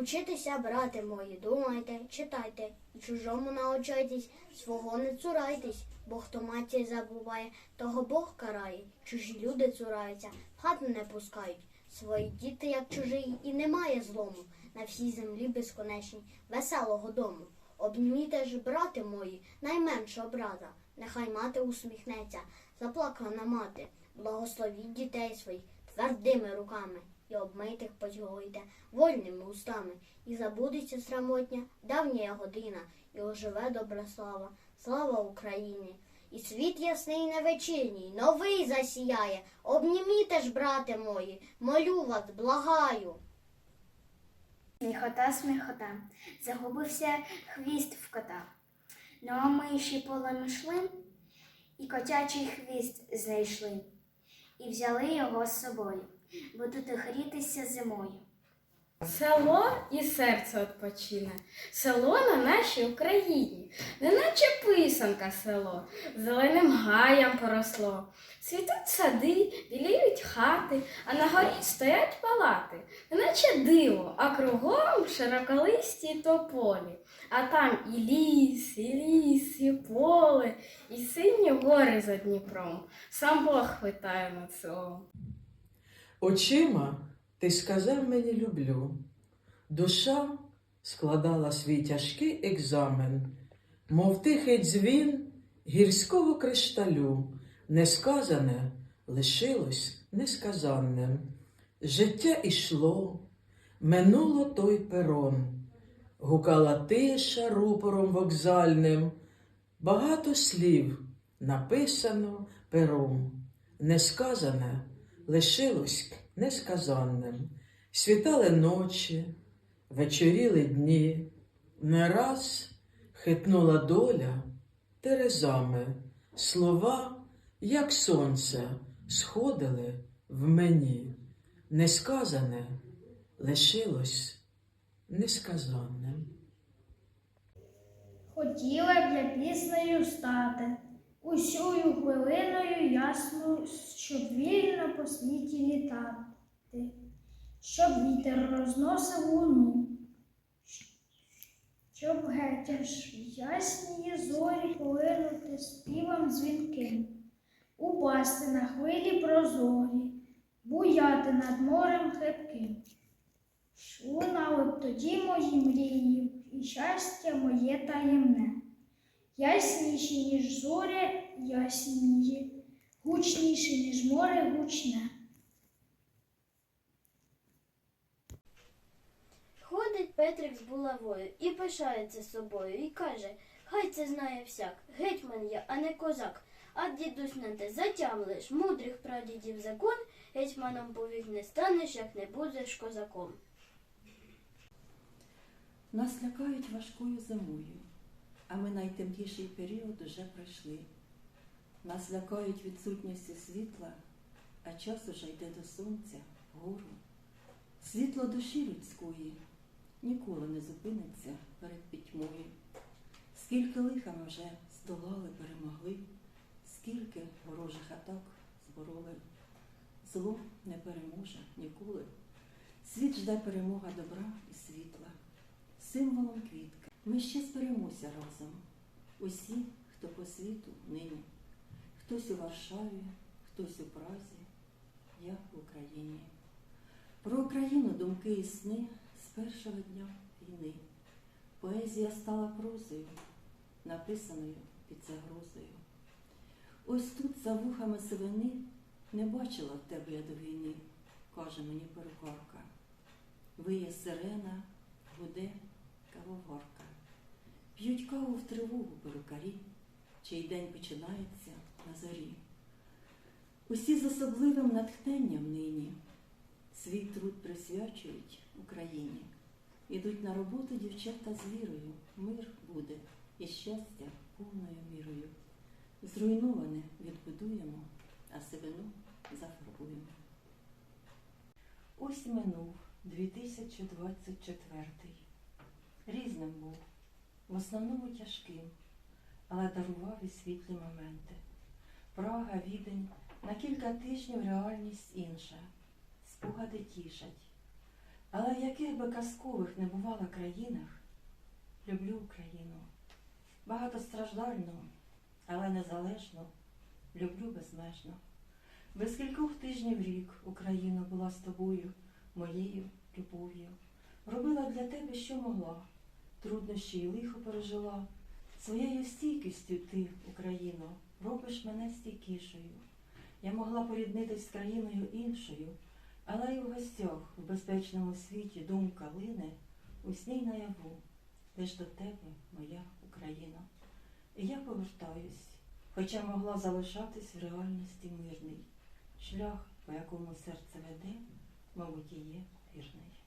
Учитися, брати мої, думайте, читайте, і чужому научайтесь, свого не цурайтесь, бо хто матір забуває, того Бог карає, чужі люди цураються, в хату не пускають. Свої діти, як чужі, і немає злому, на всій землі безконечній, веселого дому. Обніміте ж, брати мої, найменшого брата, нехай мати усміхнеться, заплакана мати, благословіть дітей своїх твердими руками і обмитих поцілуйте вольними устами, і забудеться срамотня давня година, і оживе добра слава, слава Україні. І світ ясний невечірній, новий засіяє. Обніміте ж, брате мої, молю вас, благаю. Сміхота, сміхота, загубився хвіст в кота. Ну а ми ще полем йшли, і котячий хвіст знайшли, і взяли його з собою, тут грітися зимою. Село і серце відпочине, село на нашій Україні, неначе писанка село, зеленим гаям поросло. Цвітуть сади, біліють хати, а на горі стоять палати, неначе диво, а кругом широколисті тополі. А там і ліс, і ліс, і поле, і сині гори за Дніпром. Сам Бог витає над селом. Очима ти сказав мені люблю. Душа складала свій тяжкий екзамен, мов тихий дзвін гірського кришталю, несказане лишилось несказанним. Життя ішло, минуло той перон, гукала тиша рупором вокзальним, багато слів написано пером, несказане лишилось несказанним. Світали ночі, вечоріли дні, не раз хитнула доля терезами, слова, як сонце, сходили в мені. Несказане лишилось несказанним. Хотіла б я піснею стати, усюю хвилиною ясною, щоб вільно по світі літати, щоб вітер розносив луну, щоб геть аж ясні зорі полинути співом дзвінким, упасти на хвилі прозорі, буяти над морем хрипким. Лунали б тоді мої мрії, і щастя моє таємне. Ясніші, ніж зоря, ясніє, гучніші, ніж море гучне. Ходить Петрик з булавою і пишається собою, і каже, хай це знає всяк, гетьман я, а не козак. А дідусь на те затямлиш, мудрих прадідів закон, гетьманом повік не станеш, як не будеш козаком. Нас лякають важкою зимою, а ми найтемніший період уже пройшли. Нас лякають відсутністю світла, а час уже йде до сонця, вгору. Світло душі людської ніколи не зупиниться перед пітьмою. Скільки лиха ми вже здолали, перемогли, скільки ворожих атак збороли. Зло не переможе ніколи. Світ жде перемога добра і світла символом квітки. Ми ще зберемося разом. Усі, хто по світу нині. Хтось у Варшаві, хтось у Празі, я в Україні. Про Україну думки і сни з першого дня війни. Поезія стала прозою, написаною під загрозою. Ось тут за вухами сивини не бачила в тебе я до війни, каже мені перукарка. Виє сирена, гуде кавоварка. П'ють каву в тривогу перукарі, чий день починається на зорі. Усі з особливим натхненням нині свій труд присвячують Україні. Ідуть на роботу дівчата з вірою, мир буде і щастя повною мірою. Зруйноване відбудуємо, а сивину зафарбуємо. Ось минув 2024 різним був, в основному тяжким, але дарував і світлі моменти. Прага, відень, на кілька тижнів реальність інша, спогади тішать. Але в яких би казкових не бувала країнах, люблю Україну. Багатостраждальну, але незалежну, люблю безмежно. Без кількох тижнів рік Україна була з тобою, моєю любов'ю. Робила для тебе, що могла, труднощі й лихо пережила. Своєю стійкістю ти, Україно, робиш мене стійкішою. Я могла поріднитись з країною іншою, але й у гостях у безпечному світі думка лине у сній наяву, лиш до тебе, моя Україна. І я повертаюсь, хоча могла залишатись в реальності мирній. Шлях, по якому серце веде, мабуть, і є вірний.